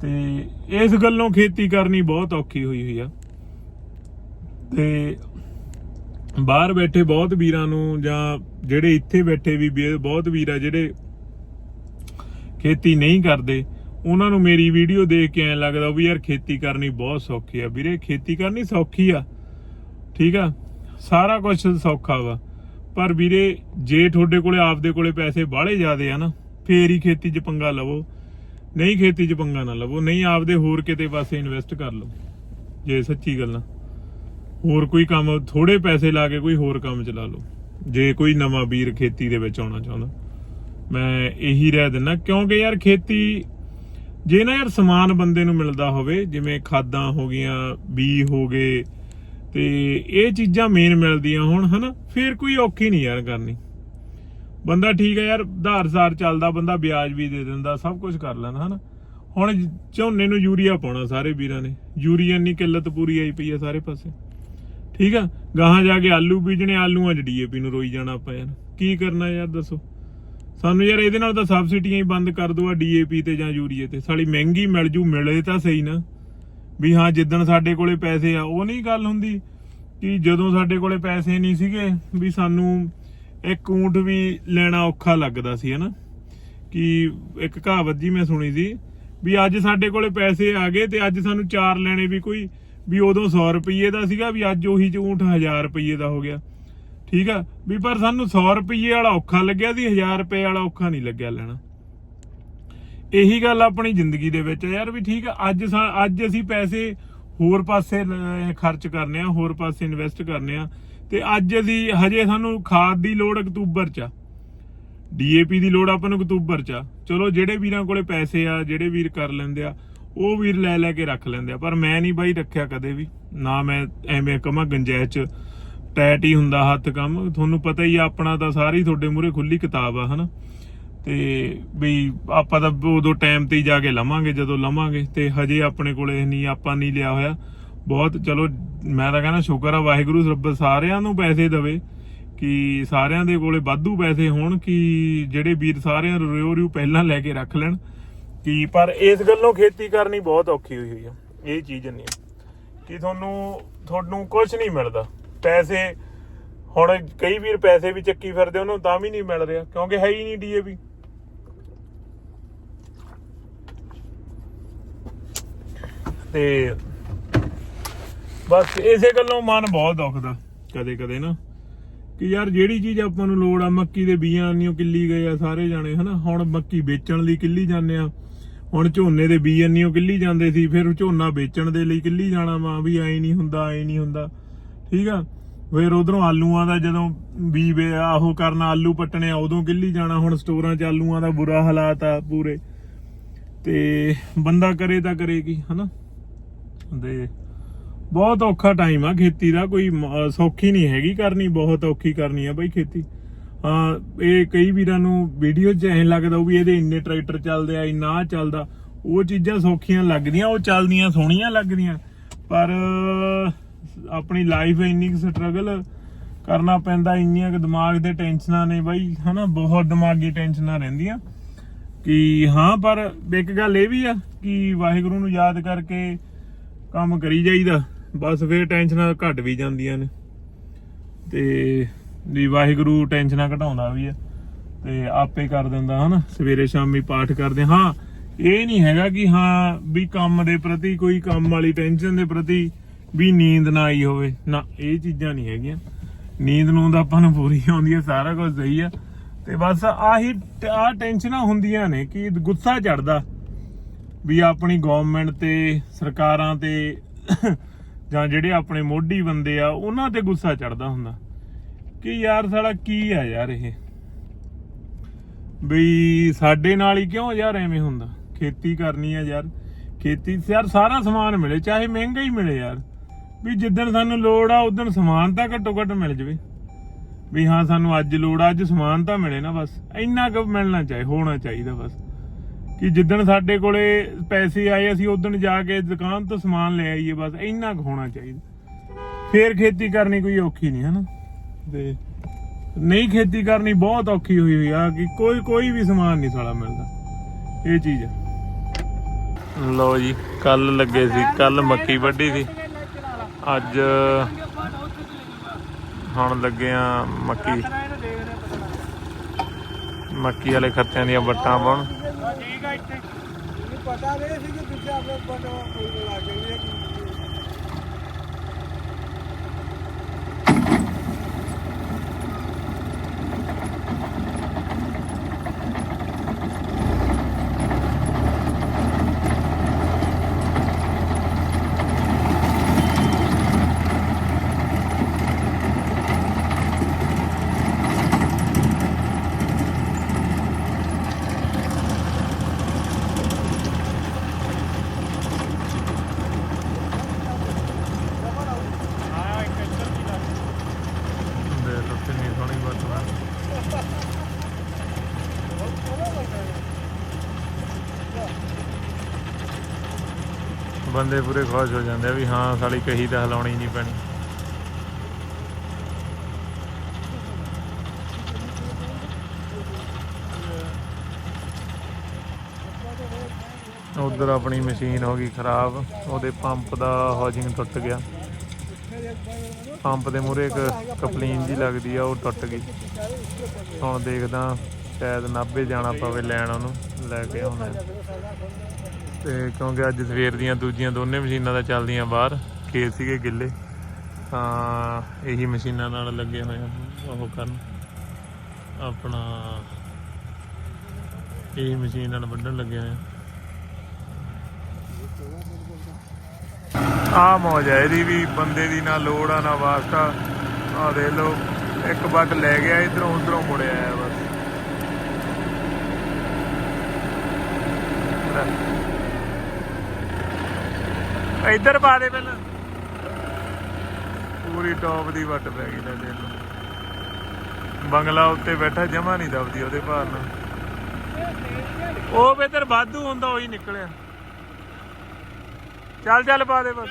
S1: ਤੇ ਇਸ ਗੱਲੋਂ ਖੇਤੀ ਕਰਨੀ ਬਹੁਤ ਔਖੀ ਹੋਈ ਹੋਈ ਆ। ਤੇ ਬਾਹਰ ਬੈਠੇ ਬਹੁਤ ਵੀਰਾਂ ਨੂੰ ਜਾਂ ਜਿਹੜੇ ਇੱਥੇ ਬੈਠੇ ਵੀ ਬਹੁਤ ਵੀਰ ਆ ਜਿਹੜੇ ਖੇਤੀ ਨਹੀਂ ਕਰਦੇ, ਉਹਨਾਂ ਨੂੰ ਮੇਰੀ ਵੀਡੀਓ ਦੇਖ ਕੇ ਐਂ ਲੱਗਦਾ ਵੀ ਯਾਰ ਖੇਤੀ ਕਰਨੀ ਬਹੁਤ ਸੌਖੀ ਆ। ਵੀਰੇ, ਖੇਤੀ ਕਰਨੀ ਸੌਖੀ ਆ, ਠੀਕ ਆ? ਸਾਰਾ ਕੁਝ ਸੌਖਾ ਵਾ। ਪਰ ਵੀਰੇ, ਜੇ ਤੁਹਾਡੇ ਕੋਲੇ ਆਪਦੇ ਕੋਲੇ ਪੈਸੇ ਬਾਹਲੇ ਜ਼ਿਆਦੇ ਆ ਨਾ, ਫੇਰ ਹੀ ਖੇਤੀ 'ਚ ਪੰਗਾ ਲਵੋ। ਨਹੀਂ ਖੇਤੀ 'ਚ ਪੰਗਾ ਨਾ ਲਵੋ, ਨਹੀਂ ਆਪਦੇ ਹੋਰ ਕਿਤੇ ਪਾਸੇ ਇਨਵੈਸਟ ਕਰ ਲਓ। ਜੇ ਸੱਚੀ ਗੱਲ ਆ। ਹੋਰ ਕੋਈ ਕੰਮ ਥੋੜੇ ਪੈਸੇ ਲਾ ਕੇ ਕੋਈ ਹੋਰ ਕੰਮ ਚਲਾ ਲਓ। ਜੇ ਕੋਈ ਨਵਾਂ ਵੀਰ ਖੇਤੀ ਦੇ ਵਿੱਚ ਆਉਣਾ ਚਾਹੁੰਦਾ। ਮੈਂ ਇਹੀ ਰਹਿ ਦਿੰਦਾ, ਕਿਉਂਕਿ ਯਾਰ ਖੇਤੀ, ਜੇ ਨਾ ਯਾਰ ਸਮਾਨ ਬੰਦੇ ਨੂੰ ਮਿਲਦਾ ਹੋਵੇ, ਜਿਵੇਂ ਖਾਦਾਂ ਹੋ ਗਈਆਂ ਬੀ ਹੋ ਗਏ, ਤੇ ਇਹ ਚੀਜ਼ਾਂ ਮੇਨ ਮਿਲਦੀਆਂ ਹੋਣ, ਹਨਾ? ਫੇਰ ਕੋਈ ਔਖੀ ਨਹੀਂ ਯਾਰ ਕਰਨੀ। ਬੰਦਾ ਠੀਕ ਹੈ ਯਾਰ ਉਧਾਰ-ਸਾਰ ਚੱਲਦਾ, ਬੰਦਾ ਵਿਆਜ ਵੀ ਦੇ ਦਿੰਦਾ, ਸਭ ਕੁਝ ਕਰ ਲੈਂਦਾ, ਹਨਾ? ਹੁਣ ਝੋਨੇ ਨੂੰ ਯੂਰੀਆ ਪਾਉਣਾ ਸਾਰੇ ਵੀਰਾਂ ਨੇ। ਯੂਰੀਆ ਦੀ ਕਿੱਲਤ ਪੂਰੀ ਆਈ ਪਈ ਹੈ ਸਾਰੇ ਪਾਸੇ। ਠੀਕ ਆ? ਗਾਹਾਂ ਜਾ ਕੇ ਆਲੂ ਬੀਜਣੇ, ਆਲੂਆਂ 'ਚ ਡੀਏਪੀ ਨੂੰ ਰੋਈ ਜਾਣਾ ਆਪਾਂ ਯਾਰ। ਕੀ ਕਰਨਾ ਯਾਰ, ਦੱਸੋ? ਸਾਨੂੰ ਯਾਰ ਇਹਦੇ ਨਾਲ ਤਾਂ ਸਬਸਿਡੀਆਂ ਹੀ ਬੰਦ ਕਰ ਦੋ ਆ ਡੀਏਪੀ ਤੇ ਜਾਂ ਯੂਰੀਏ ਤੇ। ਸਾਲੀ ਮਹਿੰਗੀ ਮਿਲ ਜੂ, ਮਿਲੇ ਤਾਂ ਸਹੀ ਨਾ। ਵੀ ਹਾਂ, ਜਿੱਦਣ ਸਾਡੇ ਕੋਲੇ ਪੈਸੇ ਆ, ਉਹ ਨਹੀਂ ਗੱਲ ਹੁੰਦੀ ਕਿ ਜਦੋਂ ਸਾਡੇ ਕੋਲੇ ਪੈਸੇ ਨਹੀਂ ਸੀਗੇ, ਵੀ ਸਾਨੂੰ ਇੱਕ ਊਂਟ ਵੀ ਲੈਣਾ ਔਖਾ ਲੱਗਦਾ ਸੀ, ਹਨਾ? ਕਿ ਇੱਕ ਕਹਾਵਤ ਜੀ ਮੈਂ ਸੁਣੀ ਸੀ, ਵੀ ਅੱਜ ਸਾਡੇ ਕੋਲੇ ਪੈਸੇ ਆ ਗਏ ਤੇ ਅੱਜ ਸਾਨੂੰ ਚਾਰ ਲੈਣੇ ਵੀ ਕੋਈ ਵੀ ਉਦੋਂ 100 ਰੁਪਏ ਦਾ ਸੀਗਾ ਵੀ ਅੱਜ ਉਹੀ ਚ ਊਂਠ 1000 ਰੁਪਏ ਦਾ ਹੋ ਗਿਆ। ਠੀਕ ਆ? ਵੀ ਪਰ ਸਾਨੂੰ 100 ਰੁਪਏ ਵਾਲਾ ਔਖਾ ਲੱਗਿਆ ਸੀ 1000 ਰੁਪਏ ਵਾਲਾ ਔਖਾ ਨਹੀਂ ਲੱਗਿਆ ਲੈਣਾ। ਇਹੀ ਗੱਲ ਆਪਣੀ ਜ਼ਿੰਦਗੀ ਦੇ ਵਿੱਚ ਆ ਯਾਰ ਵੀ ਠੀਕ ਆ, ਅੱਜ ਅੱਜ ਅਸੀਂ ਪੈਸੇ ਹੋਰ ਪਾਸੇ ਖਰਚ ਕਰਨੇ ਆ, ਹੋਰ ਪਾਸੇ ਇਨਵੈਸਟ ਕਰਨੇ ਆ ਤੇ ਅੱਜ ਅਸੀਂ ਹਜੇ ਸਾਨੂੰ ਖਾਦ ਦੀ ਲੋੜ ਅਕਤੂਬਰ ਚ ਆ। ਡੀਏਪੀ ਦੀ ਲੋੜ ਆਪਾਂ ਨੂੰ ਅਕਤੂਬਰ ਚ ਆ। ਚਲੋ ਜਿਹੜੇ ਵੀਰਾਂ ਕੋਲੇ ਪੈਸੇ ਆ, ਜਿਹੜੇ ਵੀਰ ਕਰ ਲੈਂਦੇ ਆ ਉਹ ਵੀਰ ਲੈ ਲੈ ਕੇ ਰੱਖ ਲੈਂਦੇ ਆ। ਪਰ ਮੈਂ ਨਹੀਂ ਬਾਈ ਰੱਖਿਆ ਕਦੇ ਵੀ। ਨਾ ਮੈਂ ਐਵੇਂ ਕਮਾ ਗੰਜਾਇਸ਼ ਚ। ਟੈਟ ਹੀ ਹੁੰਦਾ ਹੱਥ ਕੰਮ। ਤੁਹਾਨੂੰ ਪਤਾ ਹੀ ਆ, ਆਪਣਾ ਤਾਂ ਸਾਰੀ ਤੁਹਾਡੇ ਮੂਹਰੇ ਖੁੱਲੀ ਕਿਤਾਬ ਆ, ਹਨਾ? ਤੇ ਵੀ ਆਪਾਂ ਤਾਂ ਉਦੋਂ ਟਾਈਮ ਤੇ ਹੀ ਜਾ ਕੇ ਲਵਾਂਗੇ, ਜਦੋਂ ਲਵਾਂਗੇ। ਤੇ ਹਜੇ ਆਪਣੇ ਕੋਲੇ ਨਹੀਂ, ਆਪਾਂ ਨਹੀਂ ਲਿਆ ਹੋਇਆ। ਬਹੁਤ, ਚਲੋ, ਮੈਂ ਤਾਂ ਕਹਿੰਦਾ ਸ਼ੁਕਰ ਆ, ਵਾਹਿਗੁਰੂ ਰੱਬ ਸਾਰਿਆਂ ਨੂੰ ਪੈਸੇ ਦੇਵੇ ਕਿ ਸਾਰਿਆਂ ਦੇ ਕੋਲੇ ਵਾਧੂ ਪੈਸੇ ਹੋਣ, ਕਿ ਜਿਹੜੇ ਵੀਰ ਸਾਰਿਆਂ ਰਿਓ ਰਿਓ ਪਹਿਲਾਂ ਲੈ ਕੇ ਰੱਖ ਲੈਣ। ਕਿ, ਪਰ ਇਸ ਗੱਲੋਂ ਖੇਤੀ ਕਰਨੀ ਬਹੁਤ ਔਖੀ ਹੋਈ ਹੋਈ ਆ। ਇਹ ਚੀਜ਼ ਨਹੀਂ ਕਿ ਤੁਹਾਨੂੰ ਤੁਹਾਨੂੰ ਕੁਝ ਨਹੀਂ ਮਿਲਦਾ। ਪੈਸੇ, ਹੁਣ ਕਈ ਵੀਰ ਪੈਸੇ ਵੀ ਚੱਕੀ ਫਿਰਦੇ, ਉਹਨੂੰ ਤਾਂ ਵੀ ਨਹੀਂ ਮਿਲ ਰਿਹਾ, ਕਿਉਂਕਿ ਹੈ ਹੀ ਨਹੀਂ ਡੀਏਪੀ ਤੇ ਬਸ ਇਸੇ ਗੱਲੋਂ ਮਨ ਬਹੁਤ ਦੁਖਦਾ, ਕਦੇ ਕਦੇ ਨਾ, ਕਿ ਯਾਰ ਜਿਹੜੀ ਚੀਜ਼ ਆਪਾਂ ਨੂੰ ਲੋੜ ਆ, ਮੱਕੀ ਦੇ ਬੀਆਂ ਨਹੀਂ ਕਿੱਲੀ ਗਏ ਆ ਸਾਰੇ ਜਾਣੇ, ਹਨਾ? ਹੁਣ ਮੱਕੀ ਵੇਚਣ ਲਈ ਕਿੱਲੀ ਜਾਂਦੇ ਆ। ਹੁਣ ਝੋਨੇ ਦੇ ਬੀਜ ਨਹੀਂ ਕਿੱਲੀ ਜਾਂਦੇ ਸੀ, ਫਿਰ ਝੋਨਾ ਵੇਚਣ ਦੇ ਲਈ ਕਿੱਲੀ ਜਾਣਾ ਵਾ, ਵੀ ਐ ਨਹੀਂ ਹੁੰਦਾ, ਐ ਨਹੀਂ ਹੁੰਦਾ। ਠੀਕ ਆ? ਫਿਰ ਉਧਰੋਂ ਆਲੂਆਂ ਦਾ ਜਦੋਂ ਬੀ ਵੇ ਆਹੋ ਕਰਨਾ ਆਲੂ ਪੱਟਣੇ ਆ, ਉਦੋਂ ਕਿੱਲੀ ਜਾਣਾ, ਹੁਣ ਸਟੋਰਾਂ 'ਚ ਆਲੂਆਂ ਦਾ ਬੁਰਾ ਹਾਲਾਤ ਆ ਪੂਰੇ। ਤੇ ਬੰਦਾ ਕਰੇ ਤਾਂ ਕਰੇ ਕੀ, ਹਨਾ? ਦੇ ਬਹੁਤ ਔਖਾ ਟਾਈਮ ਆ ਖੇਤੀ ਦਾ, ਕੋਈ ਸੌਖੀ ਨਹੀਂ ਹੈਗੀ ਕਰਨੀ, ਬਹੁਤ ਔਖੀ ਕਰਨੀ ਆ ਬਈ ਖੇਤੀ। ਇਹ ਕਈ ਵੀਰਾਂ ਨੂੰ ਵੀਡੀਓ 'ਚ ਐਂ ਲੱਗਦਾ ਵੀ ਇਹਦੇ ਇੰਨੇ ਟਰੈਕਟਰ ਚੱਲਦੇ ਆ, ਇੰਨਾ ਚੱਲਦਾ। ਉਹ ਚੀਜ਼ਾਂ ਸੌਖੀਆਂ ਲੱਗਦੀਆਂ, ਉਹ ਚੱਲਦੀਆਂ, ਸੋਹਣੀਆਂ ਲੱਗਦੀਆਂ। ਪਰ, ਆਪਣੀ ਲਾਈਫ ਇੰਨੀ ਸਟਰਗਲ ਕਰਨਾ ਪੈਂਦਾ, ਇੰਨੀਆਂ ਕਿ ਦਿਮਾਗ ਦੇ ਟੈਨਸ਼ਨਾਂ ਨੇ ਬਾਈ, ਹਨਾ, ਬਹੁਤ ਦਿਮਾਗੀ ਟੈਨਸ਼ਨਾਂ ਰਹਿੰਦੀਆਂ। ਕਿ ਹਾਂ, ਪਰ ਇੱਕ ਗੱਲ ਇਹ ਵੀ ਆ ਕਿ ਵਾਹਿਗੁਰੂ ਨੂੰ ਯਾਦ ਕਰਕੇ ਕੰਮ ਕਰੀ ਜਾਈਦਾ, ਬਸ ਫੇਰ ਟੈਨਸ਼ਨਾਂ ਘਟ ਵੀ ਜਾਂਦੀਆਂ ਨੇ। ਤੇ ਵੀ ਵਾਹਿਗੁਰੂ ਟੈਨਸ਼ਨਾਂ ਘਟਾਉਂਦਾ ਵੀ ਆ। ਤੇ ਆਪੇ ਕਰ ਦਿੰਦਾ, ਹਨਾ? ਸਵੇਰੇ ਸ਼ਾਮੀ ਪਾਠ ਕਰਦੇ। ਹਾਂ, ਇਹ ਨਹੀਂ ਹੈਗਾ ਕਿ ਹਾਂ ਵੀ ਕੰਮ ਦੇ ਪ੍ਰਤੀ, ਕੋਈ ਕੰਮ ਵਾਲੀ ਟੈਨਸ਼ਨ ਦੇ ਪ੍ਰਤੀ ਵੀ ਨੀਂਦ ਨਾ ਆਈ ਹੋਵੇ। ਨਾ, ਇਹ ਚੀਜ਼ਾਂ ਨਹੀਂ ਹੈਗੀਆਂ। ਨੀਂਦ ਨੂੰ ਤਾਂ ਆਪਾਂ ਨੂੰ ਪੂਰੀ ਆਉਂਦੀ ਹੈ ਸਾਰਾ ਕੁਝ ਸਹੀ ਆ। ਤੇ ਬਸ ਆਹੀ ਆ ਟੈਨਸ਼ਨਾਂ ਹੁੰਦੀਆਂ ਨੇ ਕਿ ਗੁੱਸਾ ਚੜਦਾ ਵੀ ਆਪਣੀ ਗਵਰਨਮੈਂਟ ਤੇ, ਸਰਕਾਰਾਂ ਤੇ, ਜਾਂ ਜਿਹੜੇ ਆਪਣੇ ਮੋਢੀ ਬੰਦੇ ਆ, ਉਹਨਾਂ ਤੇ ਗੁੱਸਾ ਚੜਦਾ ਹੁੰਦਾ। ਕਿ ਯਾਰ ਸਾਡਾ ਕੀ ਆ ਯਾਰ ਇਹ? ਵੀ ਸਾਡੇ ਨਾਲ ਹੀ ਕਿਉਂ ਯਾਰ ਐਵੇਂ ਹੁੰਦਾ? ਖੇਤੀ ਕਰਨੀ ਆ ਯਾਰ। ਖੇਤੀ ਯਾਰ ਸਾਰਾ ਸਮਾਨ ਮਿਲੇ, ਚਾਹੇ ਮਹਿੰਗਾ ਹੀ ਮਿਲੇ ਯਾਰ। ਵੀ ਜਿੱਦਣ ਸਾਨੂੰ ਲੋੜ ਆ ਉਦੋਂ ਸਮਾਨ ਤਾਂ ਘੱਟੋ ਘੱਟ ਮਿਲ ਜਵੇ। ਵੀ ਹਾਂ, ਸਾਨੂੰ ਅੱਜ ਲੋੜ ਆ, ਅੱਜ ਸਮਾਨ ਤਾਂ ਮਿਲੇ ਨਾ ਬਸ। ਇੰਨਾ ਕੁ ਮਿਲਣਾ ਚਾਹੀਦਾ ਹੋਣਾ ਚਾਹੀਦਾ ਬਸ। ਕਿ ਜਿੱਦਣ ਸਾਡੇ ਕੋਲੇ ਪੈਸੇ ਆਏ, ਅਸੀਂ ਉਦੋਂ ਜਾ ਕੇ ਦੁਕਾਨ ਤੋਂ ਸਮਾਨ ਲੈ ਆਈਏ ਬਸ। ਇੰਨਾ ਕੁ ਹੋਣਾ ਚਾਹੀਦਾ। ਫੇਰ ਖੇਤੀ ਕਰਨੀ ਕੋਈ ਔਖੀ ਨਹੀਂ, ਹਨਾ? ਤੇ ਨਹੀਂ ਖੇਤੀ ਕਰਨੀ ਬਹੁਤ ਔਖੀ ਹੋਈ ਹੋਈ ਆ ਕਿ ਕੋਈ ਕੋਈ ਵੀ ਸਮਾਨ ਨਹੀਂ ਸਾਲਾ ਮਿਲਦਾ। ਇਹ ਚੀਜ਼ ਆ। ਲਓ ਜੀ ਕੱਲ ਲੱਗੇ ਸੀ ਕੱਲ ਮੱਕੀ ਵੱਢੀ ਸੀ। ਅੱਜ ਹੁਣ ਲੱਗੇ ਆ ਮੱਕੀ। ਮੱਕੀ ਵਾਲੇ ਖੱਤਿਆਂ ਦੀਆਂ ਵੱਟਾਂ ਪਾਉਣ।
S2: ਠੀਕ ਆ ਇੱਥੇ। ਪਤਾ ਨਹੀਂ ਸੀ ਕਿ ਦੂਜਾ ਆਪਣੇ ਕੋਈ ਲਾ ਕੇ ਨਹੀਂ
S1: ਬੰਦੇ ਪੂਰੇ ਖੁਸ਼ ਹੋ ਜਾਂਦੇ ਆ ਵੀ ਹਾਂ, ਸਾਲੀ ਕਹੀ ਤਾਂ ਹਿਲਾਉਣੀ ਨਹੀਂ ਪੈਣੀ। ਉਧਰ ਆਪਣੀ ਮਸ਼ੀਨ ਹੋ ਗਈ ਖਰਾਬ, ਉਹਦੇ ਪੰਪ ਦਾ ਹੌਜਿੰਗ ਟੁੱਟ ਗਿਆ। ਪੰਪ ਦੇ ਮੂਰੇ ਇੱਕ ਕਪਲੀਨ ਜੀ ਲੱਗਦੀ ਆ, ਉਹ ਟੁੱਟ ਗਈ। ਹੁਣ ਦੇਖਦਾ, ਸ਼ਾਇਦ ਨਾਭੇ ਜਾਣਾ ਪਵੇ ਲੈਣ ਉਹਨੂੰ, ਲੈ ਕੇ ਆਉਣਾ। ਤੇ ਕਿਉਂਕਿ ਅੱਜ ਸਵੇਰ ਦੀਆਂ ਦੂਜੀਆਂ ਦੋਨੇ ਮਸ਼ੀਨਾਂ ਦਾ ਚੱਲਦੀਆਂ ਬਾਹਰ, ਖੇਤ ਸੀਗੇ ਗਿੱਲੇ। ਤਾਂ ਇਹੀ ਮਸ਼ੀਨਾਂ ਨਾਲ ਲੱਗੇ ਹੋਏ ਆ ਉਹ ਕਰਨ। ਆਪਣਾ ਇਹ ਮਸ਼ੀਨ ਨਾਲ ਵੱਢਣ ਲੱਗੇ ਹੋਏ ਆ। ਆ ਮੌਜ ਹੈ ਇਹਦੀ ਵੀ, ਬੰਦੇ ਦੀ ਨਾ ਲੋੜ ਆ, ਨਾ ਵਾਸਤਾ। ਆ ਦੇਖ ਲਓ, ਇੱਕ ਬੱਟ ਲੈ ਗਿਆ ਇਧਰੋਂ ਉਧਰੋਂ ਮੁੜਿਆ ਆ ਬਸ ਲੈ। ਇੱਧਰ ਪਾ ਦੇ ਪਹਿਲਾਂ। ਪੂਰੀ ਟੌਪ ਦੀ ਵੱਟ ਪੈ ਗਈ ਲੈ ਦੇ ਬੰਗਲਾ ਉੱਤੇ ਬੈਠਾ, ਜਮਾ ਨਹੀਂ ਦਬਦੀ ਉਹਦੇ ਭਾਰ ਨਾਲ। ਉਹ ਵੀ ਵਾਧੂ ਹੁੰਦਾ, ਉਹੀ ਨਿਕਲਿਆ। ਚੱਲ ਚੱਲ ਪਾ ਦੇ ਬਸ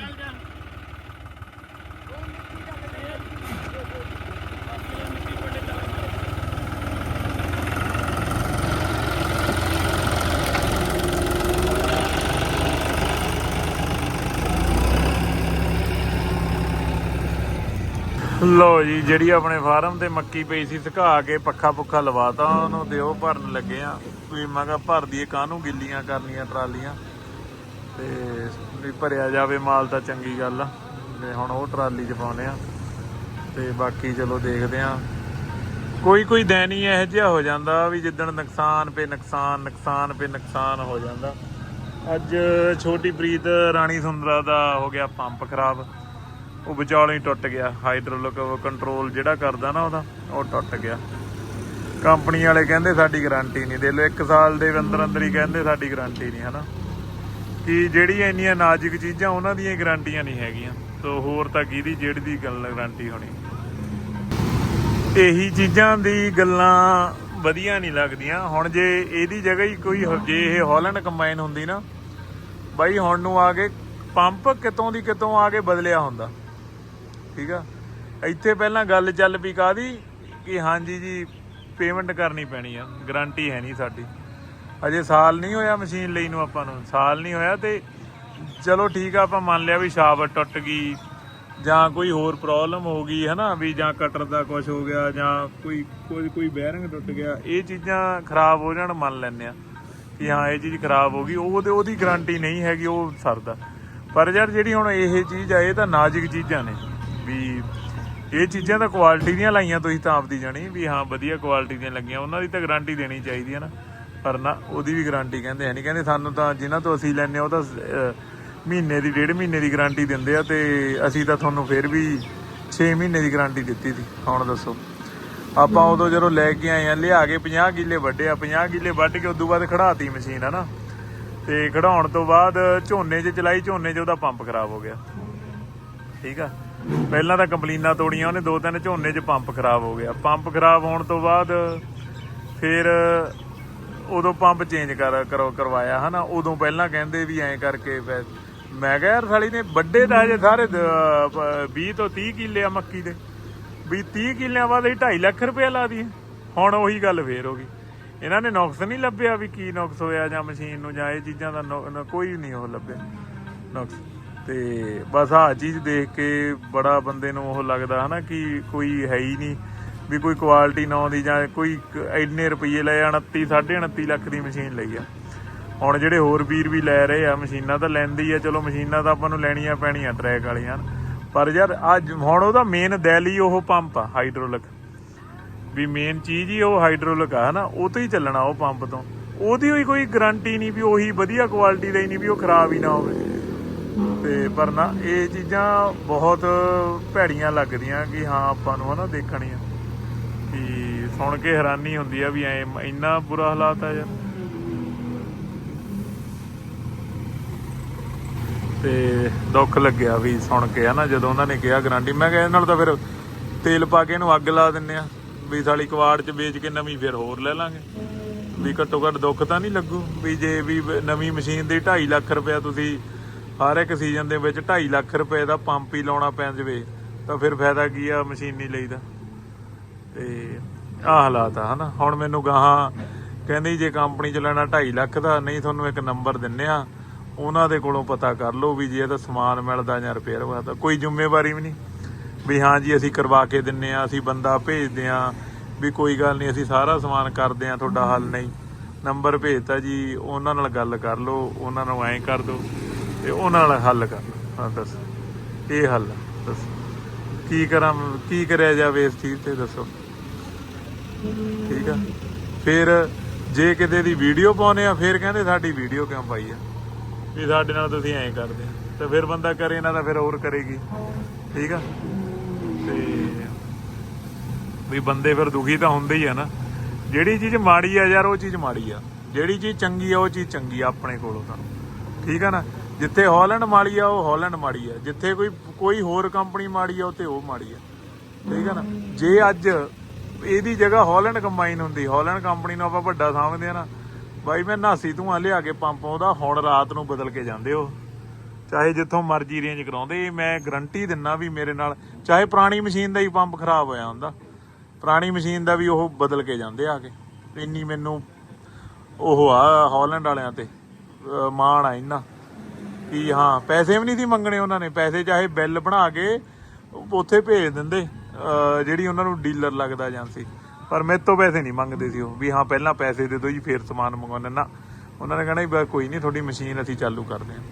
S1: ਲੋ ਜੀ, ਜਿਹੜੀ ਆਪਣੇ ਫਾਰਮ ਤੇ ਮੱਕੀ ਪਈ ਸੀ, ਸੁਕਾ ਕੇ ਪੱਖਾ ਪੁੱਖਾ ਲਵਾਤਾ, ਉਹਨੂੰ ਦਿਓ, ਭਰਨ ਲੱਗੇ ਆ। ਵੀ ਮੈਂ ਕਿਹਾ ਭਰ ਦਈਏ ਕਾਹਨੂੰ ਗਿੱਲੀਆਂ ਕਰਨੀਆਂ ਟਰਾਲੀਆਂ? ਤੇ ਵੀ ਭਰਿਆ ਜਾਵੇ ਮਾਲ ਤਾਂ ਚੰਗੀ ਗੱਲ ਆ। ਤੇ ਹੁਣ ਉਹ ਟਰਾਲੀ 'ਚ ਪਾਉਨੇ ਆ। ਤੇ ਬਾਕੀ ਚਲੋ ਦੇਖਦੇ ਆ। ਕੋਈ ਕੋਈ ਦਿਨ ਹੀ ਇਹੋ ਜਿਹਾ ਹੋ ਜਾਂਦਾ ਵੀ ਜਿੱਦਣ ਨੁਕਸਾਨ ਪੇ ਨੁਕਸਾਨ ਨੁਕਸਾਨ ਪੇ ਨੁਕਸਾਨ ਹੋ ਜਾਂਦਾ। ਅੱਜ ਛੋਟੀ ਪ੍ਰੀਤ ਰਾਣੀ ਸੁੰਦਰਾ ਦਾ ਹੋ ਗਿਆ ਪੰਪ ਖਰਾਬ। ਉਹ ਵਿਚਾਲੋਂ ਹੀ ਟੁੱਟ ਗਿਆ। ਹਾਈਡ੍ਰੋਲਿਕ ਕੰਟਰੋਲ ਜਿਹੜਾ ਕਰਦਾ ਨਾ ਉਹਦਾ, ਉਹ ਟੁੱਟ ਗਿਆ। ਕੰਪਨੀ ਵਾਲੇ ਕਹਿੰਦੇ ਸਾਡੀ ਗਾਰੰਟੀ ਨਹੀਂ। ਦੇ ਲੋ 1 ਸਾਲ ਦੇ ਅੰਦਰ ਅੰਦਰ ਹੀ ਕਹਿੰਦੇ ਸਾਡੀ ਗਾਰੰਟੀ ਨਹੀਂ, ਹਨਾ? ਕਿ ਜਿਹੜੀਆਂ ਇੰਨੀਆਂ ਨਾਜ਼ੁਕ ਚੀਜ਼ਾਂ, ਉਹਨਾਂ ਦੀਆਂ ਗਾਰੰਟੀਆਂ ਨਹੀਂ ਹੈਗੀਆਂ। ਤੋ ਹੋਰ ਤਾਂ ਕਿਹਦੀ, ਜਿਹੜੀ ਦੀ ਗੱਲ ਗਾਰੰਟੀ ਹੋਣੀ? ਇਹੀ ਚੀਜ਼ਾਂ ਦੀ ਗੱਲਾਂ ਵਧੀਆ ਨਹੀਂ ਲੱਗਦੀਆਂ। ਹੁਣ ਜੇ ਇਹਦੀ ਜਗ੍ਹਾ ਹੀ ਕੋਈ ਜੇ ਇਹ ਹਾਲੈਂਡ ਕੰਬਾਈਨ ਹੁੰਦੀ ਨਾ, ਬਾਈ ਹੁਣ ਨੂੰ ਆ ਕੇ ਪੰਪ ਕਿਤੋਂ ਦੀ ਕਿਤੋਂ ਆ ਕੇ ਬਦਲਿਆ ਹੁੰਦਾ। ਠੀਕ ਆ? ਇੱਥੇ ਪਹਿਲਾਂ ਗੱਲ ਚੱਲ ਪਈ ਕਾਦੀ ਕਿ ਹਾਂਜੀ ਜੀ ਪੇਮੈਂਟ ਕਰਨੀ ਪੈਣੀ ਆ। ਗਾਰੰਟੀ ਹੈ ਨਹੀਂ ਸਾਡੀ। ਅਜੇ ਸਾਲ ਨਹੀਂ ਹੋਇਆ ਮਸ਼ੀਨ ਲਈ ਨੂੰ ਆਪਾਂ ਨੂੰ। ਸਾਲ ਨਹੀਂ ਹੋਇਆ ਤੇ ਚਲੋ ਠੀਕ ਆ, ਆਪਾਂ ਮੰਨ ਲਿਆ ਵੀ ਸ਼ਾਫਟ ਟੁੱਟ ਗਈ ਜਾਂ ਕੋਈ ਹੋਰ ਪ੍ਰੋਬਲਮ ਹੋ ਗਈ ਹੈ ਨਾ ਵੀ ਜਾਂ ਕਟਰ ਦਾ ਕੁਝ ਹੋ ਗਿਆ ਜਾਂ ਕੋਈ ਕੋਈ ਕੋਈ ਬੈਰਿੰਗ ਟੁੱਟ ਗਿਆ। ਇਹ ਚੀਜ਼ਾਂ ਖਰਾਬ ਹੋ ਜਾਣ, ਮੰਨ ਲੈਂਦੇ ਆ। ਕਿ ਹਾਂ, ਇਹ ਚੀਜ਼ ਖਰਾਬ ਹੋ ਗਈ। ਉਹ ਤੇ ਉਹਦੀ ਗਾਰੰਟੀ ਨਹੀਂ ਹੈਗੀ, ਉਹ ਸਰਦਾ। ਪਰ ਯਾਰ ਜਿਹੜੀ ਹੁਣ ਇਹ ਚੀਜ਼ ਆ, ਇਹ ਤਾਂ ਨਾਜ਼ੁਕ ਚੀਜ਼ਾਂ ਨੇ। ਵੀ ਇਹ ਚੀਜ਼ਾਂ ਤਾਂ ਕੁਆਲਿਟੀ ਦੀਆਂ ਲਾਈਆਂ ਤੁਸੀਂ ਤਾਂ ਆਪਦੀ ਜਾਣੀ ਵੀ ਹਾਂ, ਵਧੀਆ ਕੁਆਲਿਟੀ ਦੀਆਂ ਲੱਗੀਆਂ। ਉਹਨਾਂ ਦੀ ਤਾਂ ਗਾਰੰਟੀ ਦੇਣੀ ਚਾਹੀਦੀ ਹੈ ਨਾ। ਪਰ ਨਾ, ਉਹਦੀ ਵੀ ਗਾਰੰਟੀ ਕਹਿੰਦੇ ਹੈ ਨਹੀਂ ਕਹਿੰਦੇ ਸਾਨੂੰ ਤਾਂ ਜਿਨ੍ਹਾਂ ਤੋਂ ਅਸੀਂ ਲੈਨੇ ਉਹ ਤਾਂ ਮਹੀਨੇ ਦੀ, ਡੇਢ ਮਹੀਨੇ ਦੀ ਗਾਰੰਟੀ ਦਿੰਦੇ ਆ ਤੇ ਅਸੀਂ ਤਾਂ ਤੁਹਾਨੂੰ ਫਿਰ ਵੀ 6 ਮਹੀਨੇ ਦੀ ਗਾਰੰਟੀ ਦਿੱਤੀ ਸੀ। ਹੁਣ ਦੱਸੋ। ਆਪਾਂ ਉਦੋਂ ਜਦੋਂ ਲੈ ਕੇ ਆਏ ਆ, ਲਿਆ ਕੇ 50 ਕਿੱਲੇ ਵੱਢੇ ਆ। 50 ਕਿੱਲੇ ਵੱਢ ਕੇ ਉਦੋਂ ਬਾਅਦ ਖੜਾਤੀ ਮਸ਼ੀਨ, ਹੈ ਨਾ। ਤੇ ਖੜਾਉਣ ਤੋਂ ਬਾਅਦ ਝੋਨੇ 'ਚ ਚਲਾਈ, ਝੋਨੇ 'ਚ ਉਹਦਾ ਪੰਪ ਖਰਾਬ ਹੋ ਗਿਆ। ਠੀਕ ਆ? ਪਹਿਲਾਂ ਤਾਂ ਕੰਪਲੀਨਾਂ ਤੋੜੀਆਂ, ਉਹਨੇ ਦੋ ਤਿੰਨ ਝੋਨੇ 'ਚ ਪੰਪ ਖਰਾਬ ਹੋ ਗਿਆ। ਪੰਪ ਖਰਾਬ ਹੋਣ ਤੋਂ ਬਾਅਦ ਫਿਰ ਉਦੋਂ ਪੰਪ ਚੇਂਜ ਕਰ ਕਰਵਾਇਆ, ਹਨਾ? ਉਦੋਂ ਪਹਿਲਾਂ ਕਹਿੰਦੇ ਵੀ ਐਂ ਕਰਕੇ ਮੈਂ ਕਿਹਾ, ਯਾਰ, ਸਾਲੀ ਨੇ ਵੱਡੇ ਤਾਂ ਹਜੇ ਸਾਰੇ ਦ- 20 ਤੋਂ 30 ਕਿੱਲੇ ਆ ਮੱਕੀ ਦੇ। ਵੀ 30 ਕਿੱਲਿਆਂ ਬਾਅਦ ਅਸੀਂ 2.5 ਲੱਖ ਰੁਪਏ ਲਾ ਦਈਏ। ਹੁਣ ਉਹੀ ਗੱਲ ਫੇਰ ਹੋ ਗਈ। ਇਹਨਾਂ ਨੇ ਨੁਕਸ ਨਹੀਂ ਲੱਭਿਆ ਵੀ ਕੀ ਨੁਕਸ ਹੋਇਆ ਜਾਂ ਮਸ਼ੀਨ ਨੂੰ ਜਾਂ ਇਹ ਚੀਜ਼ਾਂ ਦਾ ਕੋਈ ਨਹੀਂ ਉਹ ਲੱਭਿਆ। ਨੁਕਸ ਤੇ ਬਸ ਆਹ ਚੀਜ਼ ਦੇਖ ਕੇ ਬੜਾ ਬੰਦੇ ਨੂੰ ਉਹ ਲੱਗਦਾ ਹਨਾ ਕਿ ਕੋਈ ਹੈ ਹੀ ਨਹੀਂ, ਵੀ ਕੋਈ ਕੁਆਲਿਟੀ ਨਾ ਆਉਂਦੀ ਜਾਂ ਕੋਈ ਇੰਨੇ ਰੁਪਏ ਲਏ 29 29.5 ਲੱਖ ਦੀ ਮਸ਼ੀਨ ਲਈ ਆ। ਹੁਣ ਜਿਹੜੇ ਹੋਰ ਵੀਰ ਵੀ ਲੈ ਰਹੇ ਆ, ਮਸ਼ੀਨਾਂ ਤਾਂ ਲੈਂਦੀ ਆ, ਚਲੋ ਮਸ਼ੀਨਾਂ ਤਾਂ ਆਪਾਂ ਨੂੰ ਲੈਣੀਆਂ ਪੈਣੀਆਂ ਟਰੈਕ ਵਾਲੀਆਂ। ਪਰ ਯਾਰ ਅੱਜ ਹੁਣ ਉਹਦਾ ਮੇਨ ਦੈਲ ਹੀ ਉਹ ਪੰਪ ਆ ਹਾਈਡਰੋਲਿਕ ਵੀ ਮੇਨ ਚੀਜ਼ ਹੀ ਉਹ ਹਾਈਡਰੋਲਿਕ ਆ, ਹਨਾ, ਉਹ ਤੋਂ ਹੀ ਚੱਲਣਾ ਉਹ ਪੰਪ ਤੋਂ। ਉਹਦੀ ਹੋਈ ਕੋਈ ਗਾਰੰਟੀ ਨਹੀਂ ਵੀ ਉਹੀ ਵਧੀਆ ਕੁਆਲਿਟੀ ਦਾ ਹੀ ਨਹੀਂ ਵੀ ਉਹ ਖਰਾਬ ਹੀ ਨਾ ਹੋਵੇ। ਤੇ ਪਰ ਨਾ ਇਹ ਚੀਜ਼ਾਂ ਬਹੁਤ ਭੈੜੀਆਂ ਲੱਗਦੀਆਂ ਕਿ ਹਾਂ ਆਪਾਂ ਨੂੰ ਹਨਾ ਦੇਖਣੀਆਂ। ਕਿ ਸੁਣ ਕੇ ਹੈਰਾਨੀ ਹੁੰਦੀ ਆ ਵੀ ਐ ਇੰਨਾ ਬੁਰਾ ਹਾਲਾਤ ਆ ਯਾਰ। ਤੇ ਦੁੱਖ ਲੱਗਿਆ ਵੀ ਸੁਣ ਕੇ ਹਨਾ, ਜਦੋਂ ਉਹਨਾਂ ਨੇ ਕਿਹਾ ਗਰੰਟੀ, ਮੈਂ ਕਿਹਾ ਇਹਨਾਂ ਨਾਲ ਤਾਂ ਫਿਰ ਤੇਲ ਪਾ ਕੇ ਇਹਨੂੰ ਅੱਗ ਲਾ ਦਿੰਨੇ ਆ, ਵੀ ਸਾਲੀ ਕਵਾੜ ਚ ਵੇਚ ਕੇ ਨਵੀਂ ਫਿਰ ਹੋਰ ਲੈ ਲਾਂਗੇ। ਵੀ ਘੱਟੋ ਘੱਟ ਦੁੱਖ ਤਾਂ ਨਹੀਂ ਲੱਗੂ, ਵੀ ਜੇ ਵੀ ਨਵੀਂ ਮਸ਼ੀਨ ਦੇ 2.5 ਲੱਖ ਰੁਪਇਆ ਤੁਸੀਂ ਹਰ ਇੱਕ ਸੀਜ਼ਨ ਦੇ ਵਿੱਚ 2.5 ਲੱਖ ਰੁਪਏ ਦਾ ਪੰਪ ਹੀ ਲਾਉਣਾ ਪੈ ਜਾਵੇ, ਤਾਂ ਫਿਰ ਫਾਇਦਾ ਕੀ ਆ ਮਸ਼ੀਨੀ ਲਈ ਦਾ? ਤੇ ਆਹ ਹਾਲਾਤ ਆ, ਹਨਾ? ਹੁਣ ਮੈਨੂੰ ਗਾਹਾਂ ਕਹਿੰਦੀ ਜੇ ਕੰਪਨੀ ਚ ਲੈਣਾ 2.5 ਲੱਖ ਦਾ, ਨਹੀਂ ਤੁਹਾਨੂੰ ਇੱਕ ਨੰਬਰ ਦਿੰਨੇ ਆ। ਉਹਨਾਂ ਦੇ ਕੋਲੋਂ ਪਤਾ ਕਰ ਲਓ ਵੀ ਜੇ ਇਹਦਾ ਸਮਾਨ ਮਿਲਦਾ ਜਾਂ ਰਿਪੇਅਰ ਹੋਇਆ ਕੋਈ ਜ਼ਿੰਮੇਵਾਰੀ ਵੀ ਨਹੀਂ ਵੀ ਹਾਂ ਜੀ ਅਸੀਂ ਕਰਵਾ ਕੇ ਦਿੰਨੇ ਆ, ਅਸੀਂ ਬੰਦਾ ਭੇਜਦੇ ਆ, ਵੀ ਕੋਈ ਗੱਲ ਨਹੀਂ, ਅਸੀਂ ਸਾਰਾ ਸਮਾਨ ਕਰਦੇ ਆ, ਤੁਹਾਡਾ ਹੱਲ ਨਹੀਂ। ਨੰਬਰ ਭੇਜਤਾ ਜੀ, ਉਹਨਾਂ ਨਾਲ ਗੱਲ ਕਰ ਲਓ, ਉਹਨਾਂ ਨੂੰ ਐਂ ਕਰ ਦਿਓ। ਤੇ ਉਹਨਾਂ ਨਾਲ ਹੱਲ ਕਰਨਾ ਲਓ। ਹਾਂ, ਦੱਸ। ਇਹ ਹੱਲ ਦੱਸ। ਕੀ ਕਰਾਂ, ਕੀ ਕਰਿਆ ਜਾਵੇ ਇਸ ਚੀਜ਼ ਤੇ, ਦੱਸੋ। ਠੀਕ ਆ? ਫਿਰ ਜੇ ਕਿਤੇ ਦੀ ਵੀਡੀਓ ਪਾਉਨੇ ਆ, ਫਿਰ ਕਹਿੰਦੇ ਸਾਡੀ ਵੀਡੀਓ ਕਿਉਂ ਪਾਈ ਆ? ਵੀ ਸਾਡੇ ਨਾਲ ਤੁਸੀਂ ਐਂ ਕਰਦੇ ਤੇ ਫਿਰ ਬੰਦਾ ਕਰੇ ਨਾ, ਤਾਂ ਫਿਰ ਹੋਰ ਕਰੇਗੀ। ਠੀਕ ਆ? ਤੇ ਵੀ ਬੰਦੇ ਫਿਰ ਦੁਖੀ ਤਾਂ ਹੁੰਦੇ ਹੀ ਆ ਨਾ। ਜਿਹੜੀ ਚੀਜ਼ ਮਾੜੀ ਆ ਯਾਰ, ਉਹ ਚੀਜ਼ ਮਾੜੀ ਆ। ਜਿਹੜੀ ਚੀਜ਼ ਚੰਗੀ ਆ, ਉਹ ਚੀਜ਼ ਚੰਗੀ ਆ, ਆਪਣੇ ਕੋਲੋਂ ਤਾਂ। ਠੀਕ ਆ ਨਾ? ਜਿੱਥੇ ਹਾਲੈਂਡ ਮਾੜੀ ਆ, ਉਹ ਹਾਲੈਂਡ ਮਾੜੀ ਆ। ਜਿੱਥੇ ਕੋਈ ਕੋਈ ਹੋਰ ਕੰਪਨੀ ਮਾੜੀ ਆ, ਉੱਥੇ ਉਹ ਮਾੜੀ ਆ। ਠੀਕ ਆ ਨਾ? ਜੇ ਅੱਜ ਇਹਦੀ ਜਗ੍ਹਾ ਹਾਲੈਂਡ ਕੰਬਾਈਨ ਹੁੰਦੀ, ਹਾਲੈਂਡ ਕੰਪਨੀ ਨੂੰ ਆਪਾਂ ਵੱਡਾ ਸਮਝਦੇ ਆ ਨਾ, ਬਾਈ ਮੈਂ ਨਾਸੀ ਧੂਆਂ ਲਿਆ ਕੇ ਪੰਪ ਉਹਦਾ, ਹੁਣ ਰਾਤ ਨੂੰ ਬਦਲ ਕੇ ਜਾਂਦੇ ਉਹ। ਚਾਹੇ ਜਿੱਥੋਂ ਮਰਜ਼ੀ ਰੇਂਜ ਕਰਾਉਂਦੇ, ਮੈਂ ਗਰੰਟੀ ਦਿੰਨਾ ਵੀ ਮੇਰੇ ਨਾਲ, ਚਾਹੇ ਪੁਰਾਣੀ ਮਸ਼ੀਨ ਦਾ ਹੀ ਪੰਪ ਖਰਾਬ ਹੋਇਆ ਹੁੰਦਾ, ਪੁਰਾਣੀ ਮਸ਼ੀਨ ਦਾ ਵੀ ਉਹ ਬਦਲ ਕੇ ਜਾਂਦੇ ਆ ਕੇ। ਇੰਨੀ ਮੈਨੂੰ ਉਹ ਆ ਹਾਲੈਂਡ ਵਾਲਿਆਂ ਤੇ ਮਾਣ ਆ ਇੰਨਾ। ਕਿ ਹਾਂ, ਪੈਸੇ ਵੀ ਨਹੀਂ ਸੀ ਮੰਗਣੇ ਉਹਨਾਂ ਨੇ। ਪੈਸੇ ਚਾਹੇ ਬਿੱਲ ਬਣਾ ਕੇ ਉੱਥੇ ਭੇਜ ਦਿੰਦੇ ਜਿਹੜੀ ਉਹਨਾਂ ਨੂੰ ਡੀਲਰ ਲੱਗਦਾ ਏਜੰਸੀ ਪਰ ਮੇਰੇ ਤੋਂ ਪੈਸੇ ਨਹੀਂ ਮੰਗਦੇ ਸੀ ਉਹ, ਵੀ ਹਾਂ, ਪਹਿਲਾਂ ਪੈਸੇ ਦੇ ਦਿਓ ਜੀ, ਫੇਰ ਸਮਾਨ ਮੰਗਵਾਉਣਾ ਨਾ, ਉਹਨਾਂ ਨੇ ਕਹਿਣਾ ਵੀ ਕੋਈ ਨਹੀਂ, ਤੁਹਾਡੀ ਮਸ਼ੀਨ ਅਸੀਂ ਚਾਲੂ ਕਰਦੇ ਹਾਂ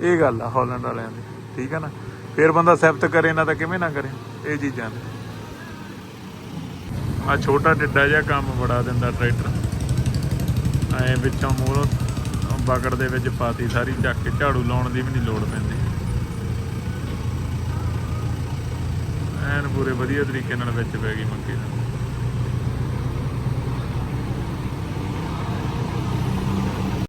S1: ਇਹ ਗੱਲ ਆ, ਹਾਲੈਂਡ ਵਾਲਿਆਂ ਦੀ, ਠੀਕ ਹੈ ਨਾ? ਫੇਰ ਬੰਦਾ ਸਿਫਤ ਕਰੇ ਨਾ ਤਾਂ ਕਿਵੇਂ ਨਾ ਕਰੇ, ਇਹ ਚੀਜ਼ਾਂ ਨੇ। ਆ ਛੋਟਾ ਟਿੱਡਾ ਜਿਹਾ ਕੰਮ ਬੜਾ ਦਿੰਦਾ ਟਰੈਕਟਰ। ਐ ਵਿੱਚੋਂ ਮੂਹਰੋਂ ਬਕੜ ਦੇ ਵਿੱਚ ਪਾਤੀ, ਸਾਰੀ ਚੱਕ ਕੇ ਝਾੜੂ ਲਾਉਣ ਦੀ ਵੀ ਨਹੀਂ ਲੋੜ ਪੈਂਦੀ। ਐਨ ਪੂਰੇ ਵਧੀਆ ਤਰੀਕੇ ਨਾਲ ਵਿੱਚ ਪੈ ਗਈ ਮੱਕੀ ਦਾ।